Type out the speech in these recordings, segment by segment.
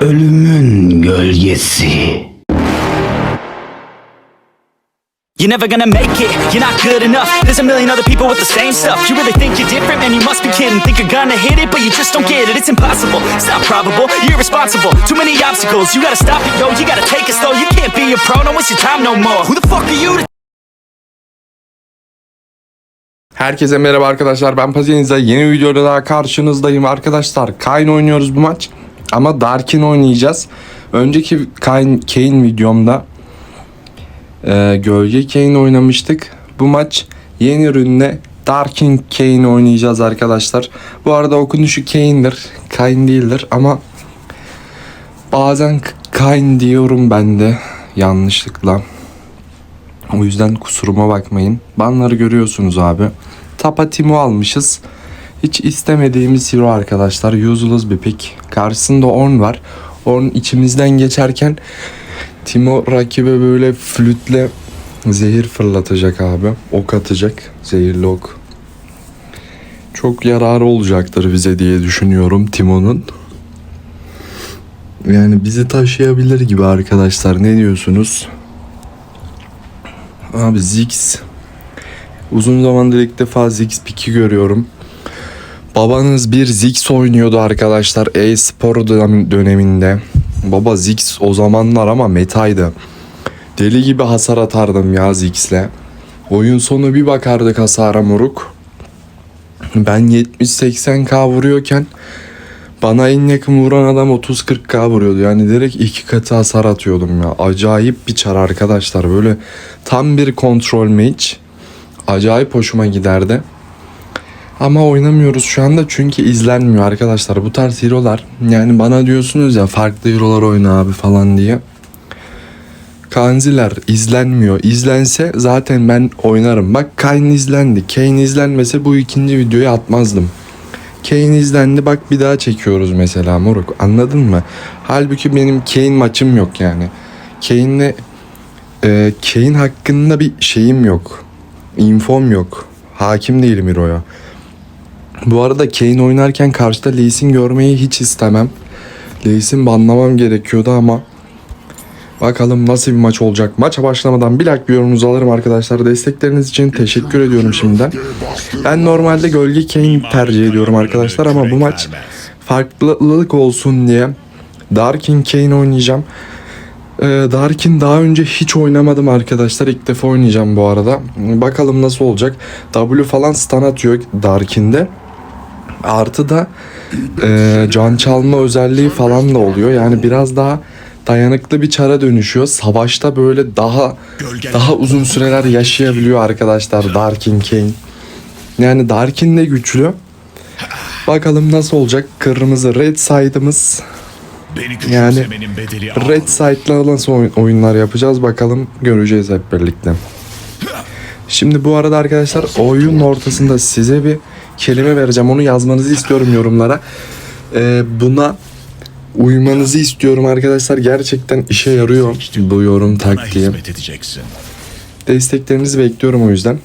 Ölümün gölgesi. You're never gonna make it, you're not good enough. There's a million other people with the same stuff. You really think you're different, man, you must be kidding. Think you're gonna hit it, but you just don't get it. It's impossible, it's not probable, you're irresponsible. Too many obstacles, you gotta stop it, yo. You gotta take it slow, you can't be a pro. Don't waste your time no more. Who the fuck are you to Herkese merhaba arkadaşlar. Ben Pazeniz'de yeni videoda daha karşınızdayım. Arkadaşlar Kayn oynuyoruz bu maç ama Darkin oynayacağız Önceki Kane videomda e, Gölge Kane oynamıştık Bu maç yeni ürünle Darkin Kane oynayacağız arkadaşlar Bu arada okunuşu Kane'dir Kayn değildir ama Bazen Kayn diyorum ben de yanlışlıkla o yüzden kusuruma bakmayın. Banları görüyorsunuz abi. Tapa Timo almışız. Hiç istemediğimiz hero arkadaşlar. Useless bir pick. Karşısında Orn var. Orn içimizden geçerken Timo rakibe böyle flütle zehir fırlatacak abi. Ok atacak. Zehirli ok. Çok yararı olacaktır bize diye düşünüyorum Timo'nun. Yani bizi taşıyabilir gibi arkadaşlar. Ne diyorsunuz? Abi Ziggs. Uzun zamandır ilk defa Ziggs piki görüyorum. Babanız bir Ziggs oynuyordu arkadaşlar e-spor dönem- döneminde. Baba Ziggs o zamanlar ama metaydı. Deli gibi hasar atardım ya Ziggs'le. Oyun sonu bir bakardık hasara moruk. Ben 70-80k vuruyorken bana en yakın vuran adam 30-40k vuruyordu. Yani direkt iki katı hasar atıyordum ya. Acayip bir çar arkadaşlar. Böyle tam bir kontrol mage. Acayip hoşuma giderdi. Ama oynamıyoruz şu anda çünkü izlenmiyor arkadaşlar. Bu tarz hero'lar yani bana diyorsunuz ya farklı hero'lar oyna abi falan diye. Kanziler izlenmiyor. İzlense zaten ben oynarım. Bak Kayn izlendi. Kane izlenmese bu ikinci videoyu atmazdım. Kane izlendi bak bir daha çekiyoruz mesela moruk anladın mı? Halbuki benim Kane maçım yok yani. Kane'le e, Kane hakkında bir şeyim yok. Infom yok. Hakim değilim Hero'ya. Bu arada Kane oynarken karşıda Lee Sin görmeyi hiç istemem. Lee Sin banlamam gerekiyordu ama Bakalım nasıl bir maç olacak. Maça başlamadan bir like bir yorumunuzu alırım arkadaşlar. Destekleriniz için teşekkür ediyorum şimdiden. Ben normalde gölge Kane tercih ediyorum arkadaşlar ama bu maç farklılık olsun diye Darkin Kane oynayacağım. Ee, Darkin daha önce hiç oynamadım arkadaşlar. İlk defa oynayacağım bu arada. Bakalım nasıl olacak. W falan stun atıyor Darkin'de. Artı da e, can çalma özelliği falan da oluyor. Yani biraz daha dayanıklı bir çara dönüşüyor. Savaşta böyle daha daha uzun süreler yaşayabiliyor arkadaşlar Darkin Kane. Yani Darkin de güçlü. Bakalım nasıl olacak. Kırmızı red side'ımız. Yani. Red side'la nasıl oyun- oyunlar yapacağız bakalım göreceğiz hep birlikte. Şimdi bu arada arkadaşlar oyunun ortasında size bir kelime vereceğim. Onu yazmanızı istiyorum yorumlara. Ee, buna uymanızı istiyorum arkadaşlar. Gerçekten işe yarıyor bu yorum taktiği. Desteklerinizi bekliyorum o yüzden.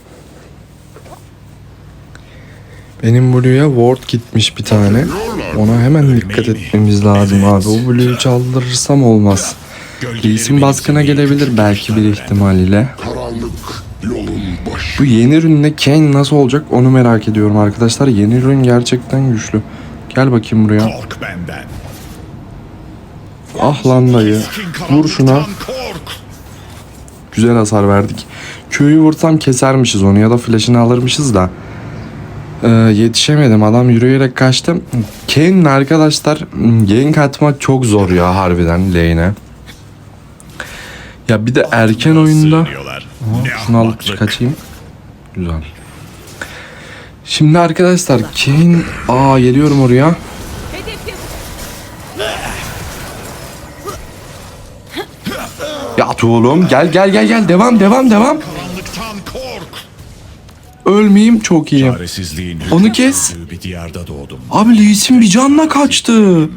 Benim Blue'ya ward gitmiş bir tane. Ona hemen dikkat etmemiz lazım abi. O Blue'yu çaldırırsam olmaz. Lee'sin baskına gelebilir belki bir ihtimalle. Bu yeni ürünle Kane nasıl olacak onu merak ediyorum arkadaşlar. Yeni ürün gerçekten güçlü. Gel bakayım buraya. Kork benden. Ah lan dayı. Vur şuna. Güzel hasar verdik. Q'yu vursam kesermişiz onu ya da flash'ını alırmışız da. Ee, yetişemedim. Adam yürüyerek kaçtı. Kane'in arkadaşlar gank atmak çok zor ya harbiden lane'e. Ya bir de erken oyunda Ne şunu alıp kaçayım. Güzel. Şimdi arkadaşlar Kane aa geliyorum oraya. Ya oğlum gel gel gel gel devam devam devam. Ölmeyeyim çok iyi. Çaresizliğin Onu kes. hükmü bir diyarda doğdum. Abi Lee Sin bir canla kaçtı.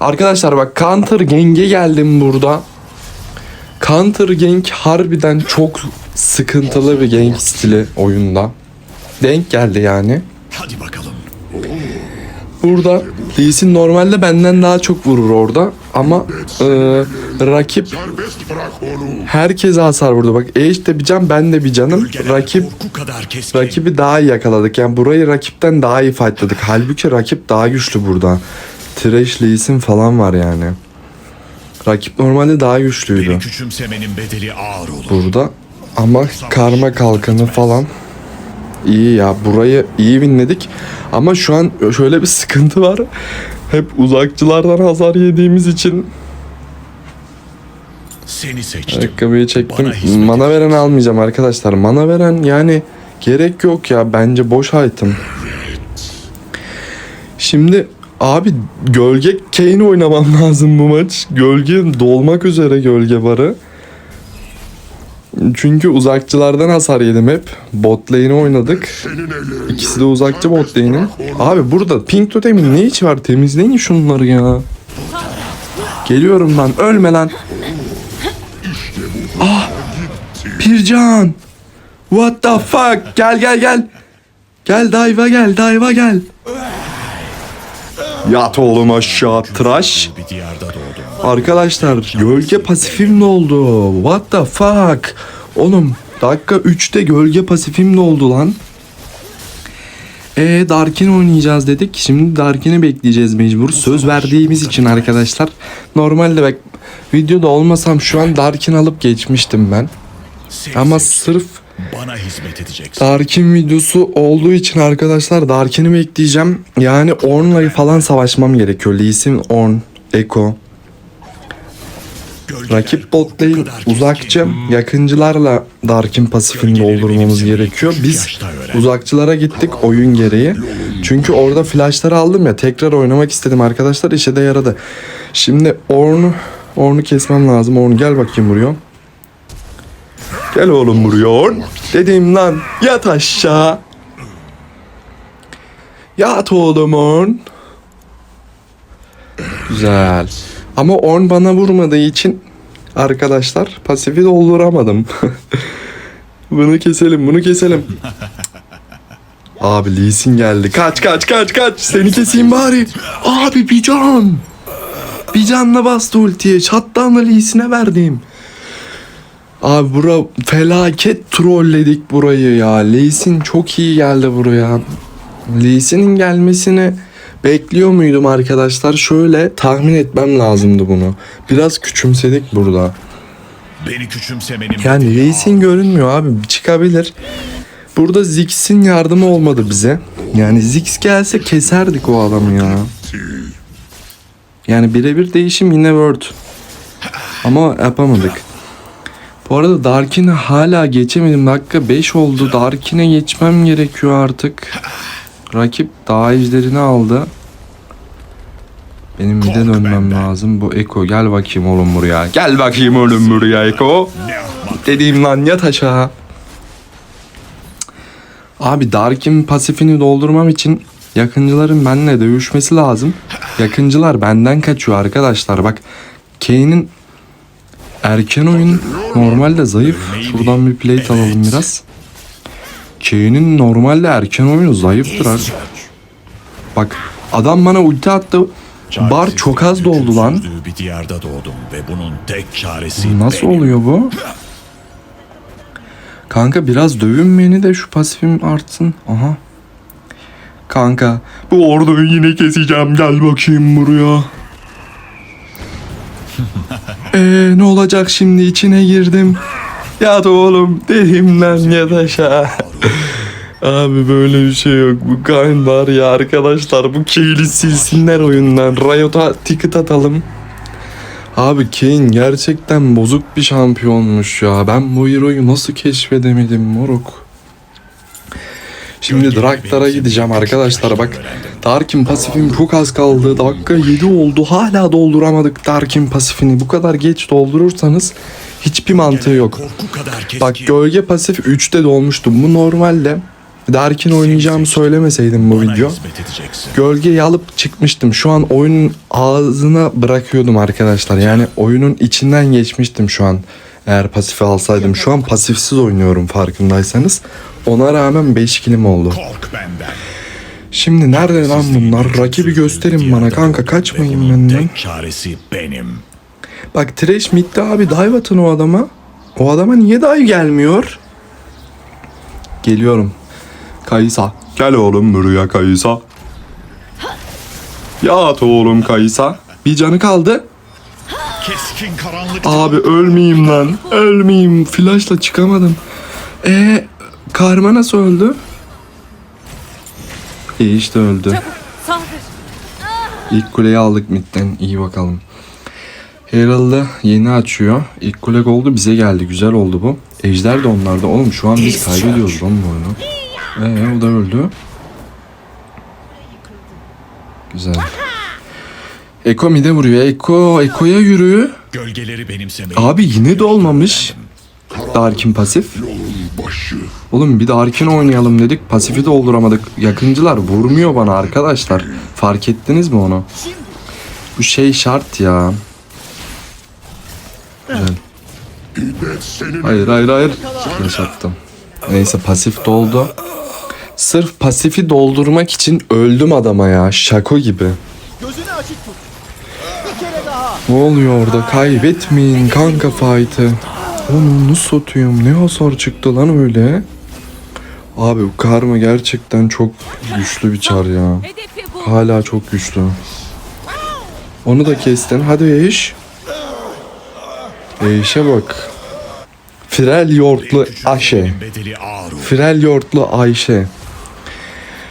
Arkadaşlar bak counter gang'e geldim burada. Counter gank harbiden çok sıkıntılı bir gank stili oyunda. Denk geldi yani. Hadi bakalım. Burada Lee normalde benden daha çok vurur orada ama e, rakip herkese hasar vurdu. Bak Age de bir can ben de bir canım. Rakip rakibi daha iyi yakaladık. Yani burayı rakipten daha iyi fightladık. Halbuki rakip daha güçlü burada. Thresh Lee Sin falan var yani. Rakip normalde daha güçlüydü Beni küçümsemenin bedeli ağır olur. burada. Ama karma kalkanı falan iyi ya. Burayı iyi winledik. Ama şu an şöyle bir sıkıntı var. Hep uzakçılardan hasar yediğimiz için Seni seçtim. ayakkabıyı çektim. Bana Mana veren almayacağım arkadaşlar. Mana veren yani gerek yok ya. Bence boş item. Şimdi abi gölge Kane oynamam lazım bu maç. Gölge dolmak üzere gölge barı. Çünkü uzakçılardan hasar yedim hep. Bot lane'i oynadık. İkisi de uzakçı bot lane'i. Abi burada pink totemin ne içi var? Temizleyin şunları ya. Geliyorum lan. Ölme lan. Ah! Pircan. What the fuck? Gel gel gel. Gel dayva gel dayva gel. Yat oğlum aşağı tıraş. Arkadaşlar gölge pasifim ne oldu? What the fuck? Oğlum dakika 3'te gölge pasifim ne oldu lan? E Darkin oynayacağız dedik. Şimdi Darkin'i bekleyeceğiz mecbur. Söz verdiğimiz için arkadaşlar. Normalde bak videoda olmasam şu an Darkin alıp geçmiştim ben. Ama sırf Bana hizmet edeceksin. Darkin videosu olduğu için arkadaşlar Darkin'i bekleyeceğim. Yani Ornn'la falan savaşmam gerekiyor. Lee Sin, Ornn, Echo. Gölgeler Rakip bot keskin. uzakçı yakıncılarla Darkin pasifini doldurmamız gerekiyor. Biz uzakçılara gittik oyun gereği. Çünkü orada flashları aldım ya tekrar oynamak istedim arkadaşlar işe de yaradı. Şimdi Ornn'u Ornn'u kesmem lazım. Ornn gel bakayım buraya. Gel oğlum buraya. Dedim lan yat aşağı. Yat oğlum Ornn. Güzel. Ama Orn bana vurmadığı için arkadaşlar pasifi dolduramadım. bunu keselim, bunu keselim. Abi Lee Sin geldi. Kaç kaç kaç kaç. Seni keseyim bari. Abi bir can. Bir canla bastı ultiye. Çattanla Lee Sin'e verdim. Abi bura felaket trolledik burayı ya. Lee Sin çok iyi geldi buraya. Lee Sin'in gelmesini bekliyor muydum arkadaşlar? Şöyle tahmin etmem lazımdı bunu. Biraz küçümsedik burada. Beni küçümsemenin Yani bedeli Lee Sin görünmüyor abi. Çıkabilir. Burada Ziggs'in yardımı olmadı bize. Yani Ziggs gelse keserdik o adamı ya. Yani birebir değişim yine Word. Ama yapamadık. Bu arada Darkin'e hala geçemedim. Dakika 5 oldu. Darkin'e geçmem gerekiyor artık. Rakip daha ejderini aldı. Benim bir de dönmem lazım. Bu Eko gel bakayım oğlum buraya. Gel bakayım oğlum buraya Eko. Dediğim lan yat aşağı. Abi Dark'in pasifini doldurmam için yakıncıların benimle dövüşmesi lazım. Yakıncılar benden kaçıyor arkadaşlar. Bak Kane'in erken oyun normalde zayıf. Şuradan bir plate alalım biraz. Kane'in normalde erken oyunu zayıftır abi. Bak adam bana ulti attı. Bar çok az doldu lan. Bir diyarda doğdum ve bunun tek çaresi Nasıl benim. oluyor bu? Kanka biraz dövün beni de şu pasifim artsın. Aha. Kanka bu orduyu yine keseceğim. Gel bakayım buraya. Eee ne olacak şimdi içine girdim. Yat oğlum dedim lan yat aşağı. Abi böyle bir şey yok. Bu kan var ya arkadaşlar. Bu keyli silsinler oyundan. Riot'a ticket atalım. Abi Kane gerçekten bozuk bir şampiyonmuş ya. Ben bu hero'yu nasıl keşfedemedim moruk. Şimdi Draktar'a gideceğim arkadaşlar bak. Darkin pasifim çok az kaldı. Dakika 7 oldu. Hala dolduramadık Darkin pasifini. Bu kadar geç doldurursanız hiçbir mantığı yok. Bak gölge pasif 3'te dolmuştum. Bu normalde Darkin oynayacağımı söylemeseydim bu video. Gölgeyi alıp çıkmıştım. Şu an oyunun ağzına bırakıyordum arkadaşlar. Yani oyunun içinden geçmiştim şu an. Eğer pasifi alsaydım. Şu an pasifsiz oynuyorum farkındaysanız. Ona rağmen 5 kilim oldu. Kork benden. Şimdi nerede lan bunlar? Rakibi gösterin bana kanka kaçmayın benden. tek çaresi benim. Bak Trash midde abi dive atın o adama. O adama niye dive gelmiyor? Geliyorum. Kaysa. Gel oğlum buraya Kaysa. Yat oğlum Kaysa. Bir canı kaldı. Keskin karanlık Abi ölmeyeyim lan. Ölmeyeyim. Flashla çıkamadım. E Karma nasıl öldü? İyi işte öldü. İlk kuleyi aldık midden. İyi bakalım. Herald'ı yeni açıyor. İlk kule oldu bize geldi. Güzel oldu bu. Ejder de onlarda. Oğlum şu an biz kaybediyoruz lan bu oyunu. Ee o da öldü. Güzel. Eko mide vuruyor. Eko, Eko'ya yürü. gölgeleri benimsemeyi. Abi yine de olmamış. Darkin pasif. Oğlum bir Darkin oynayalım dedik. Pasifi dolduramadık. Yakıncılar vurmuyor bana arkadaşlar. Fark ettiniz mi onu? Bu şey şart ya. Güzel. Hayır hayır hayır. Flash attım. Neyse pasif doldu. Sırf pasifi doldurmak için öldüm adama ya. Şako gibi. Ne oluyor orada? Kaybetmeyin kanka fight'ı. Onu atıyorum? Ne hasar çıktı lan öyle? Abi bu karma gerçekten çok güçlü bir çar ya. Hala çok güçlü. Onu da kestin. Hadi Eş. Eş'e bak. Firel yoğurtlu Ayşe. Firel yoğurtlu Ayşe.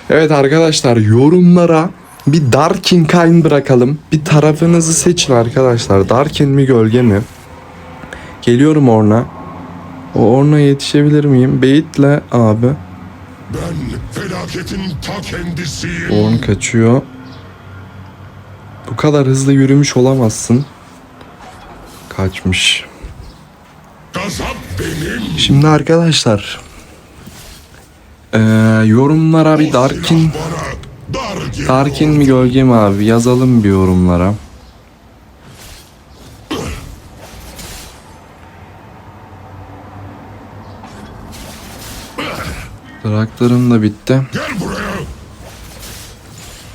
Evet arkadaşlar yorumlara bir Darkin Kayn bırakalım. Bir tarafınızı seçin arkadaşlar. Darkin mi gölge mi? Geliyorum Orna. O Orna yetişebilir miyim? Beyit'le abi. Ben felaketin ta kendisiyim. Orn kaçıyor. Bu kadar hızlı yürümüş olamazsın. Kaçmış. Gazap benim. Şimdi arkadaşlar eee, yorumlara bir Darkin Darkin mi gölge mi abi yazalım bir yorumlara. Draklarım da bitti.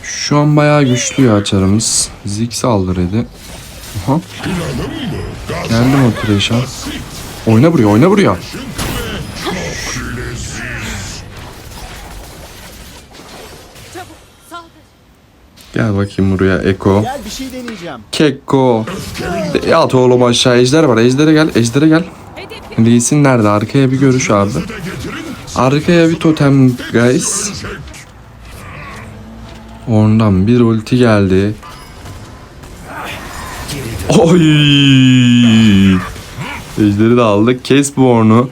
Şu an bayağı güçlü ya çarımız. Zik saldır dedi. Aha. Geldim o Trash'a. Oyna buraya oyna buraya. Gel bakayım buraya Eko. Gel bir şey deneyeceğim. Kekko. De- Yat oğlum aşağı ejder var. Ejder'e gel. Ejder'e gel. Lee Sin nerede? Arkaya bir görüş abi. Arkaya bir totem guys. Oradan bir ulti geldi. Oy! Ejderi de aldık. Kes bu Orn'u.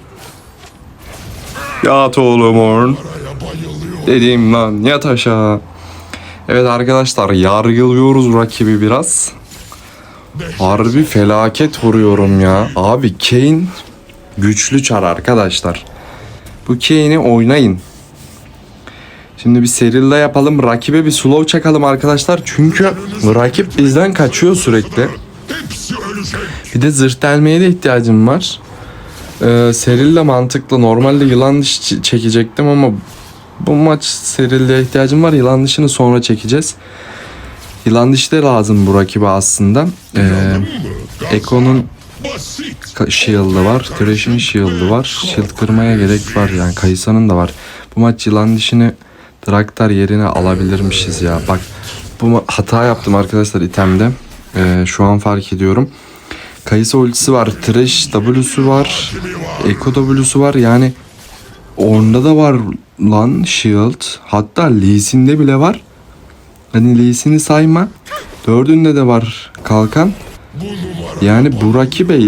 Yat oğlum Orn. Dediğim lan yat aşağı. Evet arkadaşlar yargılıyoruz rakibi biraz. Harbi felaket vuruyorum ya. Abi Kane güçlü çar arkadaşlar. Bu Kane'i oynayın. Şimdi bir serilla yapalım. Rakibe bir slow çakalım arkadaşlar. Çünkü rakip bizden kaçıyor sürekli. Bir de zırh delmeye de ihtiyacım var. Ee, serilla mantıklı. Normalde yılan dişi ç- çekecektim ama bu maç serilla'ya ihtiyacım var. Yılan dişini sonra çekeceğiz. Yılan dişi de lazım bu rakibe aslında. Ee, Eko'nun shield'ı var. Thresh'in shield'ı var. Shield kırmaya gerek var yani. Kayısa'nın da var. Bu maç yılan dişini Draktar yerine alabilirmişiz ya. Bak bu hata yaptım arkadaşlar itemde. Ee, şu an fark ediyorum. Kayısı ultisi var. Thresh W'su var. Echo W'su var. Yani onda da var lan shield. Hatta Lee Sin'de bile var. Hani Lee Sin'i sayma. Dördünde de var kalkan. Yani bu rakibe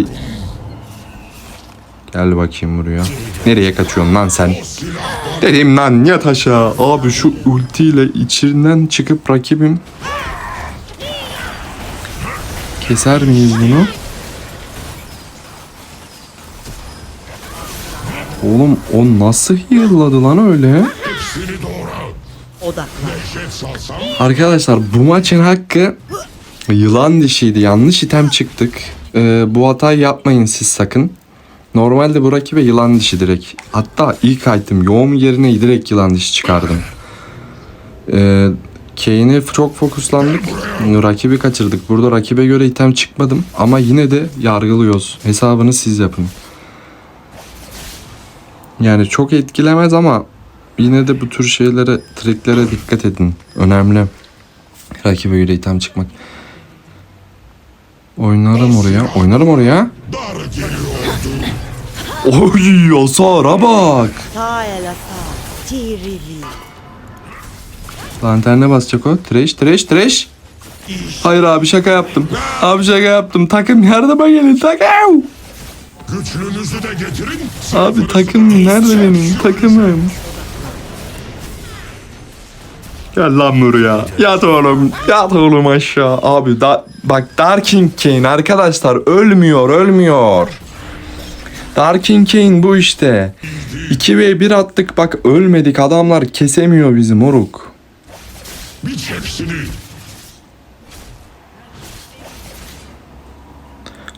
Gel bakayım buraya. Nereye kaçıyorsun lan sen? Dedim lan yat aşağı. Abi şu ultiyle içinden çıkıp rakibim. Keser miyiz bunu? Oğlum o nasıl heal'ladı lan öyle? Hepsini doğra. Odaklan. Arkadaşlar bu maçın hakkı yılan dişiydi. Yanlış item çıktık. Ee, bu hatayı yapmayın siz sakın. Normalde bu rakibe yılan dişi direkt. Hatta ilk item yoğum yerine direkt yılan dişi çıkardım. Ee, Kane'e çok fokuslandık. Rakibi kaçırdık. Burada rakibe göre item çıkmadım. Ama yine de yargılıyoruz. Hesabını siz yapın. Yani çok etkilemez ama yine de bu tür şeylere, triklere dikkat edin. Önemli. Rakibe göre item çıkmak. Oynarım oraya. Oynarım oraya. Oy hasara bak. Lanterne basacak o. Trash trash trash. Hayır abi şaka yaptım. Abi şaka yaptım. Takım yardıma gelin takım. Güçlünüzü de getirin. Abi takım nerede benim takımım? Gel lan buraya. Yat oğlum. Yat oğlum aşağı. Abi da, bak Darkin Kane arkadaşlar ölmüyor ölmüyor. Darkin Kane bu işte. 2 ve 1 attık bak ölmedik adamlar kesemiyor bizi moruk. Biç hepsini.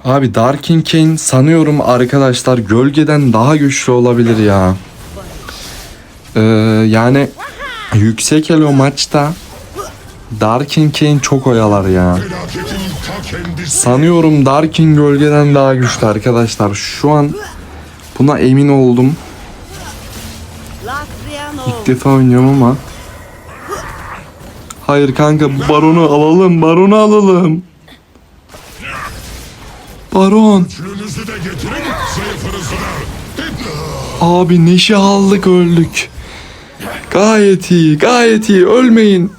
Abi Darkin Kane sanıyorum arkadaşlar gölgeden daha güçlü olabilir ya. Ee, yani yüksek elo maçta Darkin Kane çok oyalar ya. Sanıyorum Darkin gölgeden daha güçlü arkadaşlar. Şu an buna emin oldum. İlk defa oynuyorum ama. Hayır kanka baronu alalım baronu alalım. Baron. Güçlünüzü de getirin. Zayıfınızı da. Abi neşe aldık öldük. Gayet iyi gayet iyi ölmeyin.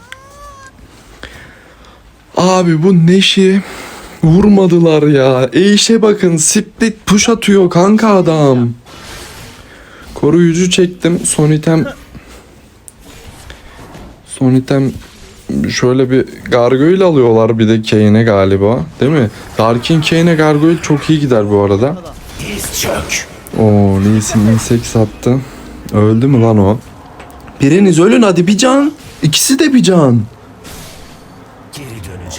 Abi bu neşi vurmadılar ya. Eşe bakın split push atıyor kanka adam. Koruyucu çektim. Son item Son item şöyle bir gargoyle alıyorlar bir de Kane'e galiba. Değil mi? Darkin Kane'e gargoyle çok iyi gider bu arada. Oo Lee Sin insek sattı. Öldü mü lan o? Biriniz ölün hadi bir can. İkisi de bir can.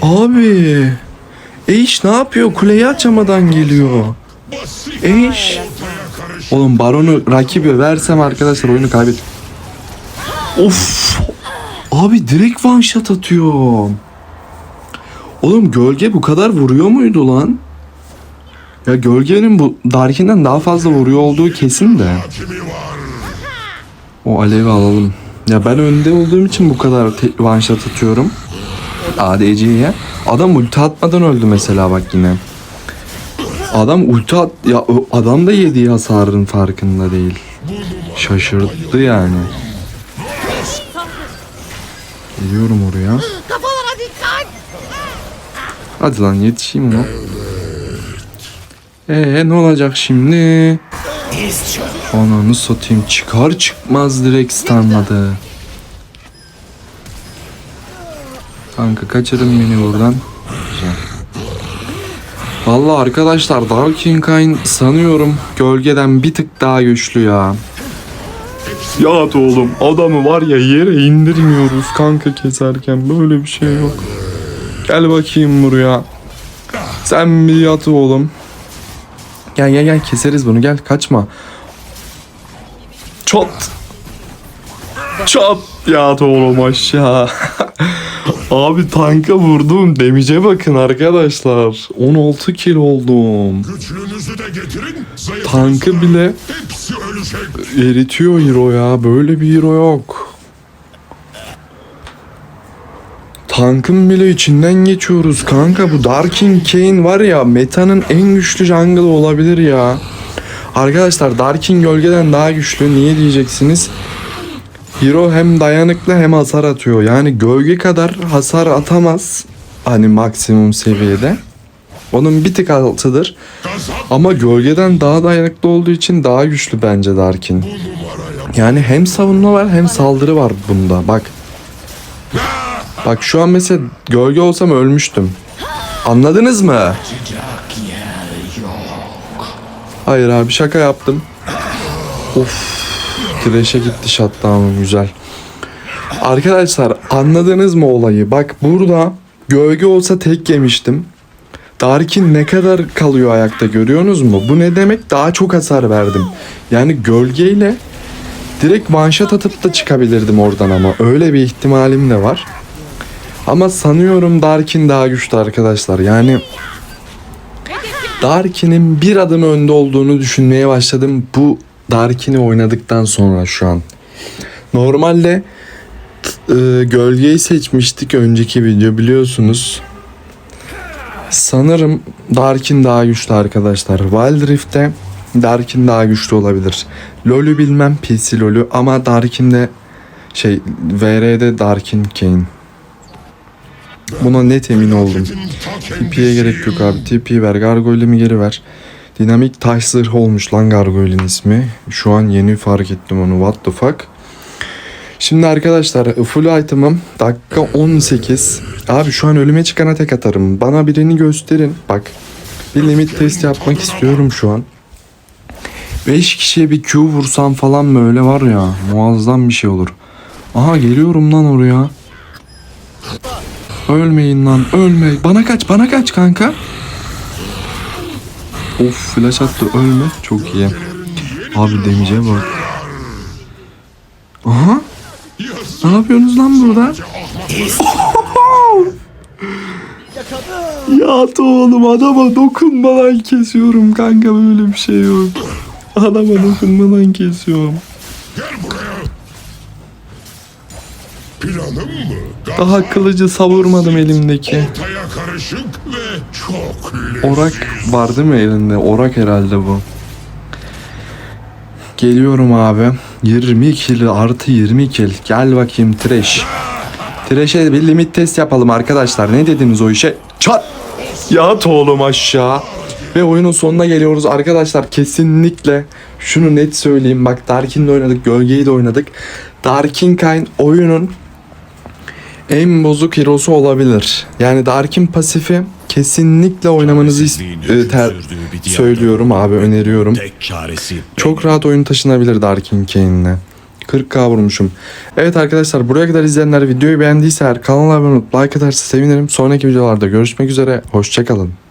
Abi. Eş ne yapıyor? Kuleyi açamadan geliyor. Eş. Oğlum baronu rakibe versem arkadaşlar oyunu kaybet. Of. Abi direkt one shot atıyor. Oğlum gölge bu kadar vuruyor muydu lan? Ya gölgenin bu Darkin'den daha fazla vuruyor olduğu kesin de. O alevi alalım. Ya ben önde olduğum için bu kadar one shot atıyorum. ADC'ye. Adam ulti atmadan öldü mesela bak yine. Adam ulti at... Ya adam da yediği hasarın farkında değil. Şaşırdı yani. Geliyorum oraya. Kafalara dikkat. Hadi lan yetişeyim ona. Ee ne olacak şimdi? Ananı satayım çıkar çıkmaz direkt stunladı. Kanka kaçırın beni buradan. Güzel. Vallahi arkadaşlar Darkin Kayn sanıyorum gölgeden bir tık daha güçlü ya. Yat oğlum adamı var ya yere indirmiyoruz kanka keserken böyle bir şey yok. Gel bakayım buraya. Sen bir yat oğlum. Gel gel gel keseriz bunu gel kaçma. Çat. Çat yat oğlum aşağı. Abi tanka vurdum demice bakın arkadaşlar. 16 kill oldum. Tankı bile. Eritiyor hero ya. Böyle bir hero yok. Tankın bile içinden geçiyoruz kanka. Bu Darkin Kane var ya metanın en güçlü jungle olabilir ya. Arkadaşlar Darkin gölgeden daha güçlü. Niye diyeceksiniz? Hero hem dayanıklı hem hasar atıyor. Yani gölge kadar hasar atamaz. Hani maksimum seviyede. Onun bir tık altıdır. Ama gölgeden daha dayanıklı olduğu için daha güçlü bence Darkin. Yani hem savunma var hem saldırı var bunda. Bak. Bak şu an mesela gölge olsam ölmüştüm. Anladınız mı? Hayır abi şaka yaptım. Of. Thresh'e gitti shutdown'um güzel. Arkadaşlar anladınız mı olayı? Bak burada gölge olsa tek yemiştim. Darkin ne kadar kalıyor ayakta görüyorsunuz mu? Bu ne demek? Daha çok hasar verdim. Yani gölgeyle Direkt shot atıp da çıkabilirdim oradan ama öyle bir ihtimalim de var. Ama sanıyorum Darkin daha güçlü arkadaşlar. Yani Darkin'in bir adım önde olduğunu düşünmeye başladım bu Darkin'i oynadıktan sonra şu an. Normalde e, gölgeyi seçmiştik önceki video biliyorsunuz. Sanırım Darkin daha güçlü arkadaşlar. Wild Rift'te Darkin daha güçlü olabilir. LoL'ü bilmem PC LoL'ü ama Darkin'de şey VR'de Darkin Kane. Buna net emin oldum. TP'ye gerek yok abi. TP ver. Gargoyle'imi geri ver. Dinamik taş zırh olmuş lan Gargoyle'in ismi. Şu an yeni fark ettim onu. What the fuck? Şimdi arkadaşlar full item'ım dakika 18. Abi şu an ölüme çıkana tek atarım. Bana birini gösterin. Bak bir limit test yapmak istiyorum şu an. 5 kişiye bir Q vursam falan böyle var ya muazzam bir şey olur. Aha geliyorum lan oraya. Ölmeyin lan ölme. Bana kaç bana kaç kanka. Of flash attı ölme. Çok iyi. Abi damage'e bak. Aha. Ne yapıyorsunuz lan burada? ya oğlum adama dokunmadan kesiyorum kanka böyle bir şey yok. Adama dokunmadan kesiyorum. Gel buraya. Planım mı? Daha kılıcı savurmadım elimdeki. Ortaya karışık ve çok lezzetli. Orak var değil mi elinde? Orak herhalde bu. Geliyorum abi. 20 kill artı 20 kill. Gel bakayım Trash. Trash'e bir limit test yapalım arkadaşlar. Ne dediniz o işe? Çat! Yat oğlum aşağı. Ve oyunun sonuna geliyoruz arkadaşlar. Kesinlikle şunu net söyleyeyim. Bak Darkin'de oynadık. Gölgeyi de oynadık. Darkin Kayn oyunun en bozuk hero'su olabilir. Yani Darkin pasifi kesinlikle oynamanızı e, ter- söylüyorum abi öneriyorum. Çok rahat oyun taşınabilir Darkin Kane'le. 40k vurmuşum. Evet arkadaşlar buraya kadar izleyenler videoyu beğendiyse eğer kanala abone olup like atarsa sevinirim. Sonraki videolarda görüşmek üzere. Hoşçakalın.